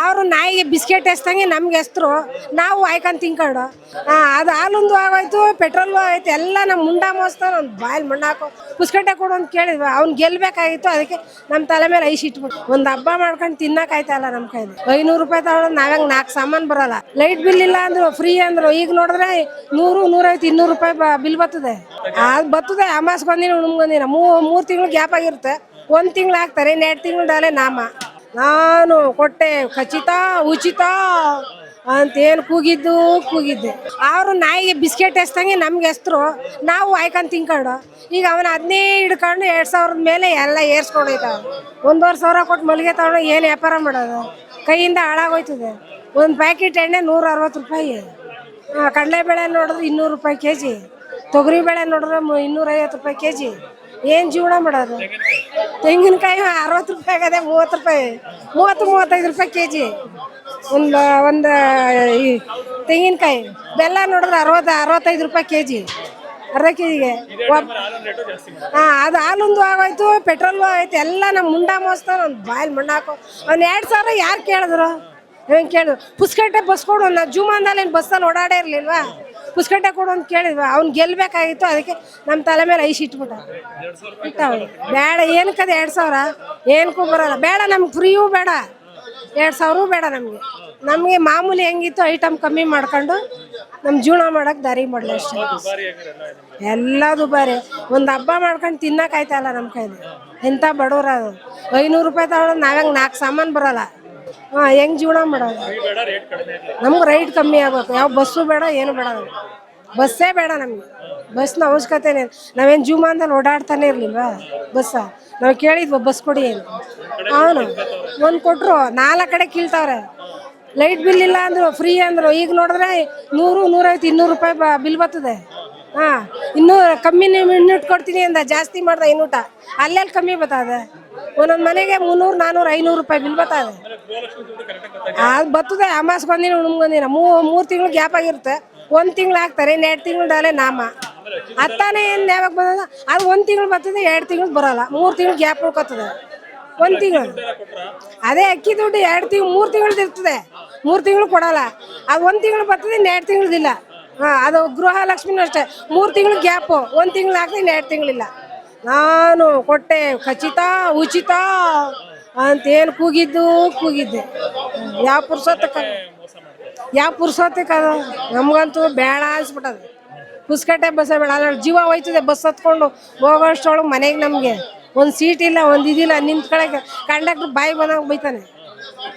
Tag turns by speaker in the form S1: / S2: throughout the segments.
S1: ಅವರು ನಾಯಿಗೆ ಬಿಸ್ಕೆಟ್ ಎಸ್ತಂಗೆ ನಮ್ಗೆ ಎಸ್ತರು ನಾವು ಆಯ್ಕೊಂಡು ತಿನ್ಕೊಂಡು ಅದು ಹಾಲೊಂದು ಆಗೋಯ್ತು, ಪೆಟ್ರೋಲ್ ಆಗೋಯ್ತು, ಎಲ್ಲ ನಮ್ಮ ಮುಂಡ ಮೋಸ್ತ ಒಂದು ಬಾಯಲ್ಲಿ ಮಣ್ಣಾಕೋ ಪುಸ್ಕಟ್ಟೆ ಕೊಡು ಅಂತ ಕೇಳಿದ್ವಿ. ಅವ್ನು ಗೆಲ್ಬೇಕಾಗಿತ್ತು, ಅದಕ್ಕೆ ನಮ್ಮ ತಲೆ ಮೇಲೆ ಐಸ್ ಇಟ್ಬಿಟ್ಟು ಒಂದು ಹಬ್ಬ ಮಾಡ್ಕೊಂಡು ತಿನ್ನಕ್ಕಾಯ್ತಲ್ಲ ನಮ್ಮ ಕೈಲಿ. ಐನೂರು ರೂಪಾಯಿ ತಗೊಂಡು ನಾವ್ಯಾಂಗ ನಾಲ್ಕು ಸಾಮಾನು ಬರಲ್ಲ. ಲೈಟ್ ಬಿಲ್ ಇಲ್ಲ ಅಂದ್ರು, ಫ್ರೀ ಅಂದ್ರು. ಈಗ ನೋಡಿದ್ರೆ ನೂರು, ನೂರೈವತ್ತು, ಇನ್ನೂರು ರೂಪಾಯಿ ಬಿಲ್ ಬರ್ತದೆ. ಅದು ಬರ್ತದೆ ಅಮಾಸ್ಗೊಂದಿನ ಉಣ್ಗೊಂದಿನ ಮೂರು ತಿಂಗಳು ಗ್ಯಾಪ್ ಆಗಿರುತ್ತೆ. ಒಂದು ತಿಂಗಳು ಹಾಕ್ತಾರೆ ಎರಡು ತಿಂಗಳದಲ್ಲೇ ನಾಮ. ನಾನು ಕೊಟ್ಟೆ, ಖಚಿತ, ಉಚಿತ ಅಂತ ಏನು ಕೂಗಿದ್ದು, ಕೂಗಿದ್ದೆ. ಅವರು ನಾಯಿಗೆ ಬಿಸ್ಕೆಟ್ ಎಸ್ತಂಗೆ ನಮ್ಗೆ ಎಸ್ತರು ನಾವು ಆಯ್ಕೊಂಡು ತಿನ್ಕೊಂಡು ಈಗ ಅವನ ಅದನ್ನೇ ಹಿಡ್ಕೊಂಡು ಎರಡು ಸಾವಿರದ ಮೇಲೆ ಎಲ್ಲ ಏರ್ಸ್ಕೊಂಡೋಯ್ತಾವ ಒಂದೂವರೆ ಸಾವಿರ ಕೊಟ್ಟು ಮಲ್ಲಿಗೆ ತಗೊಂಡು ಏನು ವ್ಯಾಪಾರ ಮಾಡೋದು? ಕೈಯಿಂದ ಹಾಳಾಗೋಯ್ತದೆ. ಒಂದು ಪ್ಯಾಕೆಟ್ ಎಣ್ಣೆ ನೂರ ಅರವತ್ತು ರೂಪಾಯಿ. ಕಡಲೆ ಕಡಲೆಬೇಳೆ ನೋಡಿದ್ರೆ ಇನ್ನೂರು ರೂಪಾಯಿ ಕೆ ಜಿ ತೊಗರಿಬೇಳೆ ನೋಡಿದ್ರೆ ಮು- ಇನ್ನೂರೈವತ್ತು ರೂಪಾಯಿ ಕೆ ಜಿ ಏನು ಜೀವನ ಮಾಡೋದು? ತೆಂಗಿನಕಾಯಿ ಅರವತ್ತು ರೂಪಾಯಿ ಆಗದೆ ಮೂವತ್ತು ರೂಪಾಯಿ. ಮೂವತ್ತು, ಮೂವತ್ತೈದು ರೂಪಾಯಿ ಕೆ ಜಿ ಒಂದು ಒಂದು, ಈ ತೆಂಗಿನಕಾಯಿ. ಬೆಲ್ಲ ನೋಡಿದ್ರೆ ಅರವತ್ತು, ಅರವತ್ತೈದು ರೂಪಾಯಿ ಕೆ ಜಿ ಅರ್ಧ ಕೆ ಜಿಗೆ ಹಾಂ, ಅದು ಹಾಲೊಂದು ಆಗೋಯ್ತು, ಪೆಟ್ರೋಲ್ ಆಗೋಯ್ತು, ಎಲ್ಲ ನಮ್ಮ ಮುಂಡ ಮೋಸ್ತ ಒಂದು ಬಾಯಲ್ಲಿ ಮಣ್ಣು ಹಾಕೋ. ಅವ್ನು ಎರಡು ಸಾವಿರ ಯಾರು ಕೇಳಿದ್ರು? ಕೇಳಿದ್ರು? ಪುಸ್ಕಟ್ಟೆ ಬಸ್ ಕೊಡು ನಾವು ಜೂಮಾನ್ದಲ್ಲಿ ಏನು ಬಸ್ಸಲ್ಲಿ ಓಡಾಡೇ ಇರಲಿಲ್ವಾ? ಪುಸ್ಕಟ್ಟೆ ಕೊಡು ಅಂತ ಕೇಳಿದ್ವಿ. ಅವ್ನು ಗೆಲ್ಲಬೇಕಾಗಿತ್ತು ಅದಕ್ಕೆ ನಮ್ಮ ತಲೆ ಮೇಲೆ ಐಸ್ ಇಟ್ಬಿಟ್ಟ. ಬೇಡ ಬೇಡ ಏನಕ್ಕದು ಎರಡು ಸಾವಿರ? ಏನಕ್ಕೂ ಬರೋಲ್ಲ. ಬೇಡ ನಮ್ಗೆ ಫ್ರೀಯೂ ಬೇಡ. ಎರಡು ಸಾವಿರ ಬೇಡ ನಮಗೆ. ನಮಗೆ ಮಾಮೂಲಿ ಹೆಂಗಿತ್ತು ಐಟಮ್ ಕಮ್ಮಿ ಮಾಡ್ಕೊಂಡು ನಮ್ಮ ಜೀವನ ಮಾಡೋಕೆ ದಾರಿ ಮಾಡಲಿ ಅಷ್ಟೇ. ಎಲ್ಲ ದುಬಾರಿ. ಒಂದು ಹಬ್ಬ ಮಾಡ್ಕೊಂಡು ತಿನ್ನೋಕ್ಕಾಯ್ತಲ್ಲ ನಮ್ಮ ಕೈಲಿ. ಎಂಥ ಬಡವ್ರ ಐನೂರು ರೂಪಾಯಿ ತಗೊಳ್ಳೋದು ನಾವ್ಯಾಂಗೆ ನಾಲ್ಕು ಸಾಮಾನು ಬರಲ್ಲ. ಹೆಂಗೆ ಜೀವನ ಮಾಡೋದು? ನಮ್ಗೆ ರೈಟ್ ಕಮ್ಮಿ ಆಗ್ಬೇಕು. ಯಾವ ಬಸ್ಸು ಬೇಡ, ಏನು ಬೇಡ ಬಸ್ಸೇ ಬೇಡ ನಮ್ಗೆ. ಬಸ್ನ ಅವಶ್ಯಕತೆನೇ ಇಲ್ಲ. ನಾವೇನು ಜೀವಮಾನದಲ್ಲಿ ಓಡಾಡ್ತಾನೆ ಇರ್ಲಿಲ್ವಾ ಬಸ್ಸ? ನಾವು ಕೇಳಿದ್ವಿ, ಬಸ್ ಕೊಡಿ ಏನು ಅವನು ಒಂದು ಕೊಟ್ರು, ನಾಲ್ಕು ಕಡೆ ಕೀಳ್ತಾವ್ರೆ. ಲೈಟ್ ಬಿಲ್ ಇಲ್ಲ ಅಂದ್ರು, ಫ್ರೀ ಅಂದ್ರು. ಈಗ ನೋಡಿದ್ರೆ ನೂರು, ನೂರೈವತ್ತು, ಇನ್ನೂರು ರೂಪಾಯಿ ಬಿಲ್ ಬರ್ತದೆ. ಹಾ, ಇನ್ನೂ ಕಮ್ಮಿ ಇನ್ನೂಟ್ ಕೊಡ್ತೀನಿ ಅಂದ, ಜಾಸ್ತಿ ಮಾಡ್ದೆ ಇನ್ನೂಟ. ಅಲ್ಲೆಲ್ಲಿ ಕಮ್ಮಿ ಬರ್ತದೆ ಒಂದೊಂದು ಮನೆಗೆ ಮುನ್ನೂರು ನಾನ್ನೂರು ಐನೂರು ರೂಪಾಯಿ ಬಿಲ್ ಬರ್ತದೆ ಅದು ಬರ್ತದೆ ಅಮಾಸ್ಗೊಂದಿನ ಬಂದಿನ ಮೂ ಮೂರು ತಿಂಗಳು ಗ್ಯಾಪ್ ಆಗಿರುತ್ತೆ. ಒಂದು ತಿಂಗಳು ಹಾಕ್ತಾರೆ ಎರಡು ಡಾಲೆ ನಾಮ. ಅತ್ತಾನೆ ಏನು ಯಾವಾಗ ಬಂದ ಅದು ಒಂದು ತಿಂಗಳು ಬರ್ತದೆ ಎರಡು ತಿಂಗಳು ಬರೋಲ್ಲ. ಮೂರು ತಿಂಗಳು ಗ್ಯಾಪ್ ಉಳ್ಕೊತದೆ ಒಂದು ತಿಂಗಳು. ಅದೇ ಅಕ್ಕಿ ದುಡ್ಡು ಎರಡು ತಿಂಗಳು ಮೂರು ತಿಂಗಳದ್ದು ಇರ್ತದೆ. ಮೂರು ತಿಂಗಳು ಕೊಡಲ್ಲ. ಅದು ಒಂದು ತಿಂಗಳು ಬರ್ತದೆ ಇನ್ನು ಎರಡು ತಿಂಗಳದಿಲ್ಲ ಹಾಂ ಅದು ಗೃಹಲಕ್ಷ್ಮಿನೂ ಅಷ್ಟೇ. ಮೂರು ತಿಂಗಳು ಗ್ಯಾಪು ಒಂದು ತಿಂಗಳು ಹಾಕಿದ್ರೆ ಇನ್ನು ಎರಡು ತಿಂಗಳಿಲ್ಲ ನಾನು ಕೊಟ್ಟೆ ಖಚಿತ ಉಚಿತ. ಅಂತೇನು ಕೂಗಿದ್ದು, ಕೂಗಿದ್ದೆ. ಯಾವ ಪುರುಷೋತ್ತಕ್ಕೆ ಯಾವ ಪುರುಷೋತ್ತಕ್ಕೆ ನಮಗಂತೂ ಬೇಡ ಅನ್ಸ್ಬಿಟ್ಟದ. ಕುಸ್ಕಟ್ಟೆ ಬಸ್ಸೇ ಬೇಡ. ಅದ್ರ ಜೀವ ಹೋಯ್ತದೆ ಬಸ್ ಹತ್ಕೊಂಡು ಹೋಗೋಷ್ಟೊಳಗೆ ಮನೆಗೆ ನಮಗೆ. ಒಂದು ಸೀಟ್ ಇಲ್ಲ, ಒಂದು ಇದಿಲ್ಲ ನಿಂತ್ಕೊಳಕ್ಕೆ ಕಂಡಕ್ಟ್ರ್ ಬಾಯಿ ಬಂದಾಗ ಬೈತಾನೆ.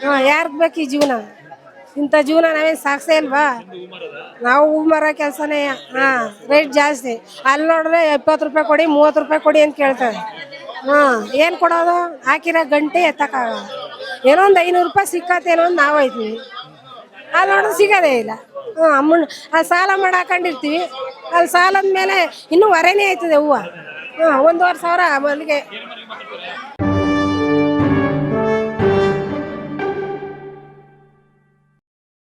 S1: ಹಾಂ, ಯಾರಿಗೆ ಬೇಕು ಈ ಜೀವನ? ಇಂಥ ಜೀವನ ನಾವೇನು ಸಾಕ್ಸೇ ಇಲ್ವಾ? ನಾವು ಹೂ ಮರ ಕೆಲಸನೇ, ಹಾಂ ರೇಟ್ ಜಾಸ್ತಿ. ಅಲ್ಲಿ ನೋಡಿದ್ರೆ ಎಪ್ಪತ್ತು ರೂಪಾಯಿ ಕೊಡಿ, ಮೂವತ್ತು ರೂಪಾಯಿ ಕೊಡಿ ಅಂತ ಕೇಳ್ತಾರೆ. ಹಾಂ, ಏನು ಕೊಡೋದು? ಹಾಕಿರೋ ಗಂಟೆ ಎತ್ತಕ ಏನೋ ಒಂದು ಐನೂರು ರೂಪಾಯಿ ಸಿಕ್ಕತ್ತೇನೋ ಅಂತ ನಾವು ಹೋಯ್ತೀವಿ ಅಲ್ಲಿ ನೋಡಿದ್ರೆ ಸಿಗೋದೇ ಇಲ್ಲ. ಹ್ಞೂ ಅಮ್ಮನ ಅಲ್ಲಿ ಸಾಲ ಮಾಡಿ ಹಾಕೊಂಡಿರ್ತೀವಿ ಅಲ್ಲಿ ಸಾಲದ ಮೇಲೆ ಇನ್ನೂ ಹೊರೆನೇ ಆಯ್ತದೆ ಹೂವು. ಹಾಂ ಒಂದೂವರೆ ಸಾವಿರ ಮಲ್ಲಿಗೆ